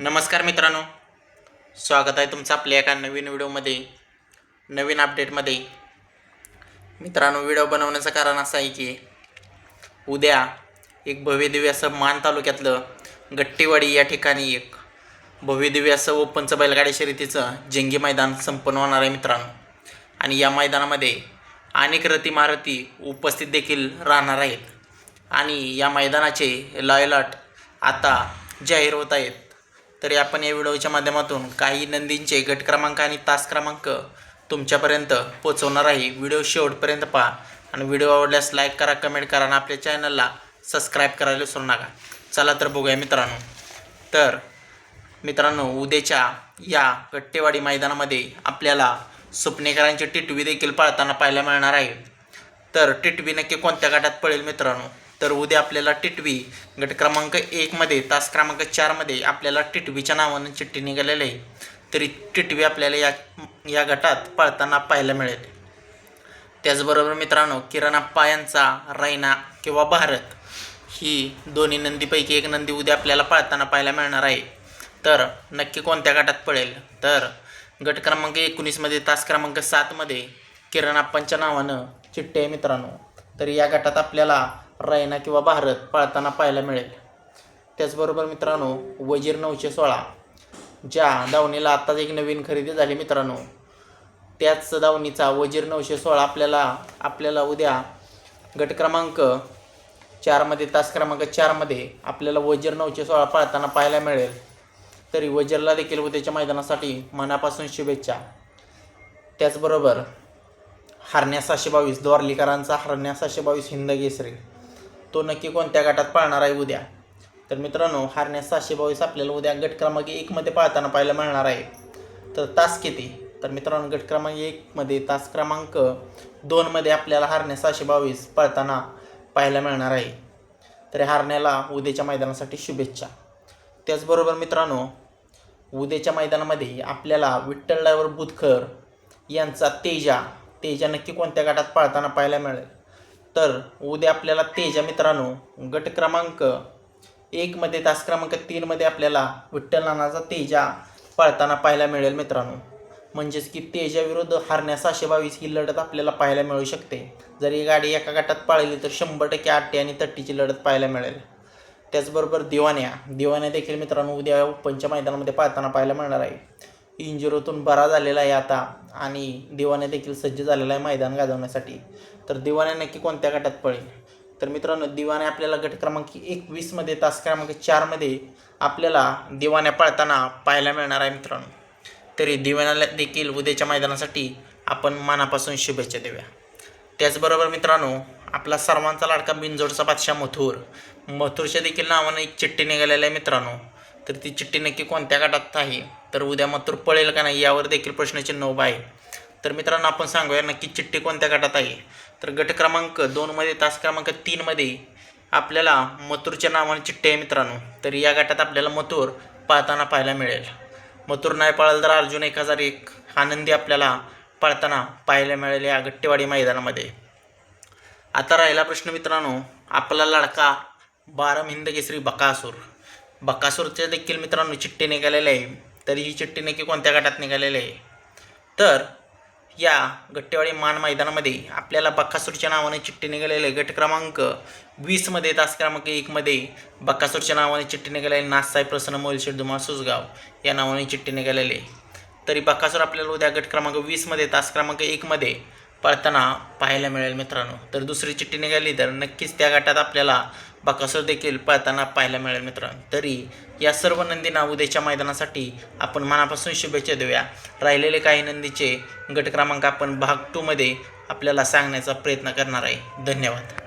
नमस्कार मित्रांनो. स्वागत आहे तुमचं आपल्या एका नवीन व्हिडिओमध्ये नवीन अपडेटमध्ये. मित्रांनो व्हिडिओ बनवण्याचं कारण असं आहे की उद्या एक भव्यदिव्य असं मान तालुक्यातलं गट्टीवाडी या ठिकाणी एक भव्यदिव्य असं ओपनचं बैलगाडी शर्यतीचं जंगी मैदान संपन्न होणार आहे मित्रांनो. आणि या मैदानामध्ये अनेक रती महारथी उपस्थित देखील राहणार आहेत. आणि या मैदानाचे लॉयलॉट आता जाहीर होत आहेत. तरी आपण या व्हिडिओच्या माध्यमातून काही नंदींचे गट क्रमांक आणि तास क्रमांक तुमच्यापर्यंत पोचवणार आहे. व्हिडिओ शेवटपर्यंत पहा आणि व्हिडिओ आवडल्यास लाईक करा कमेंट करा आणि आपल्या चॅनलला सबस्क्राईब करायला विसरू नका. चला तर बघूया मित्रांनो. तर मित्रांनो उद्याच्या या गट्टेवाडी मैदानामध्ये आपल्याला सुपणेकरांची टिटवी देखील पाळताना पाहायला मिळणार आहे. तर टिटवी नक्की कोणत्या गटात पडेल मित्रांनो? तर उद्या आपल्याला टिटवी गट क्रमांक एकमध्ये तास क्रमांक चारमध्ये आपल्याला टिटवीच्या नावानं चिठ्ठी निघालेली आहे. तरी टिटवी आपल्याला या या गटात पळताना पाहायला मिळेल. त्याचबरोबर मित्रांनो किरण अप्पा यांचा रैना किंवा भारत ही दोन्ही नंदीपैकी एक नंदी उद्या आपल्याला पळताना पाहायला मिळणार आहे. तर नक्की कोणत्या गटात पडेल तर गट क्रमांक एकोणीसमध्ये तास क्रमांक सातमध्ये किरण अप्पांच्या नावानं चिठ्ठी आहे मित्रांनो. तर या गटात आपल्याला रायना किंवा भारत पाळताना पाहायला मिळेल. त्याचबरोबर मित्रांनो वजीर नऊशे सोळा ज्या दावणीला आत्ताच एक नवीन खरेदी झाली मित्रांनो त्याच दावणीचा वजीर नऊशे सोळा आपल्याला आपल्याला उद्या गट क्रमांक चारमध्ये तास क्रमांक चारमध्ये आपल्याला वजीर नऊशे सोळा पाळताना पाहायला मिळेल. तरी वजीरला देखील उद्याच्या मैदानासाठी मनापासून शुभेच्छा. त्याचबरोबर हरण्या सहाशे बावीस द्वारलीकरांचा हरण्या सहाशे बावीस हिंद केसरी. तो नक्की कोणत्या गटात पाळणार आहे उद्या? तर मित्रांनो हारण्यास सहाशे बावीस आपल्याला उद्या गट क्रमांक एकमध्ये पाळताना पाहायला मिळणार आहे. तर तास किती? तर मित्रांनो गट क्रमांक एकमध्ये तास क्रमांक दोनमध्ये आपल्याला हारण्यास सहाशे बावीस पळताना पाहायला मिळणार आहे. तर हारण्याला उद्याच्या मैदानासाठी शुभेच्छा. त्याचबरोबर मित्रांनो उद्याच्या मैदानामध्ये आपल्याला विठ्ठल ड्रायव्हर बुधकर यांचा तेजा तेजा नक्की कोणत्या गटात पाळताना पाहायला मिळेल? तर उद्या आपल्याला तेजा मित्रांनो गट क्रमांक एकमध्ये तास क्रमांक तीनमध्ये आपल्याला विठ्ठल नानाचा तेजा पाळताना पाहायला मिळेल मित्रांनो. म्हणजेच की तेजाविरुद्ध हारण्या सहाशे बावीस ही लढत आपल्याला पाहायला मिळू शकते. जर ही गाडी एका गटात पाळली तर शंभर टक्के आट्टी आणि तट्टीची लढत पाहायला मिळेल. त्याचबरोबर दिवाण्या. दिवाण्या देखील मित्रांनो उद्या ओपनच्या मैदानामध्ये पाहताना पाहायला मिळणार आहे. इंजुरीतून बरा झालेला आहे आता आणि दिवाने देखील सज्ज झालेला आहे मैदान गाजवण्यासाठी. तर दिवाने नक्की कोणत्या गटात पळेल? तर मित्रांनो दिवाण्या आपल्याला गट क्रमांक एकवीसमध्ये तास क्रमांक चारमध्ये आपल्याला दिवाण्या पळताना पाहायला मिळणार आहे मित्रांनो. तरी दिवाण्याला देखील उद्याच्या मैदानासाठी आपण मनापासून शुभेच्छा देऊया. त्याचबरोबर मित्रांनो आपला सर्वांचा लाडका बिनजोडचा बादशाह मथुर. मथुरच्या देखील नावानं एक चिठ्ठी निघालेला आहे मित्रांनो. तर ती चिठ्ठी नक्की कोणत्या गटात आहे? तर उद्या मात्र पळेल का नाही यावर देखील प्रश्नचिन्ह उभा आहे. तर मित्रांनो आपण सांगूया नक्की चिठ्ठी कोणत्या गटात आहे? तर गट क्रमांक दोनमध्ये तास क्रमांक तीनमध्ये आपल्याला मथुरच्या नावाने चिठ्ठी आहे मित्रांनो. तर या गटात आपल्याला मथुर पाळताना पाहायला मिळेल. मथुर नाही पाळलं तर अर्जुन एक हजार एक आनंदी आपल्याला पाळताना पाहायला मिळेल या गट्टेवाडी मैदानामध्ये. आता राहिला प्रश्न मित्रांनो आपला लाडका बारम हिंद केसरी बकासूर. बकासूरचे देखील मित्रांनो चिठ्ठी निघालेली आहे. तर ही चिठ्ठी नक्की कोणत्या गटात निघालेली आहे? तर या गट्टेवाडी मान मैदानामध्ये आपल्याला बकासूरच्या नावाने चिठ्ठी निघालेली आहे. गट क्रमांक वीसमध्ये तास क्रमांक एकमध्ये बकासूरच्या नावाने चिठ्ठी निघालेली नाथसाहेब प्रसन्न मोलशेठ धुमा सुसगाव या नावाने चिठ्ठी निघालेली आहे. तरी बकासूर आपल्याला उद्या गट क्रमांक वीसमध्ये तास क्रमांक एकमध्ये पळताना पाहायला मिळेल मित्रांनो. तर दुसरी चिठ्ठी निघाली तर नक्कीच त्या गटात आपल्याला बकासूर देखील पळताना पाहायला मिळेल मित्रांनो. तरी या सर्व नंदींना उद्याच्या मैदानासाठी आपण मनापासून शुभेच्छा देऊया. राहिलेले काही नंदीचे गट क्रमांक आपण भाग टूमध्ये आपल्याला सांगण्याचा प्रयत्न करणार आहे. धन्यवाद.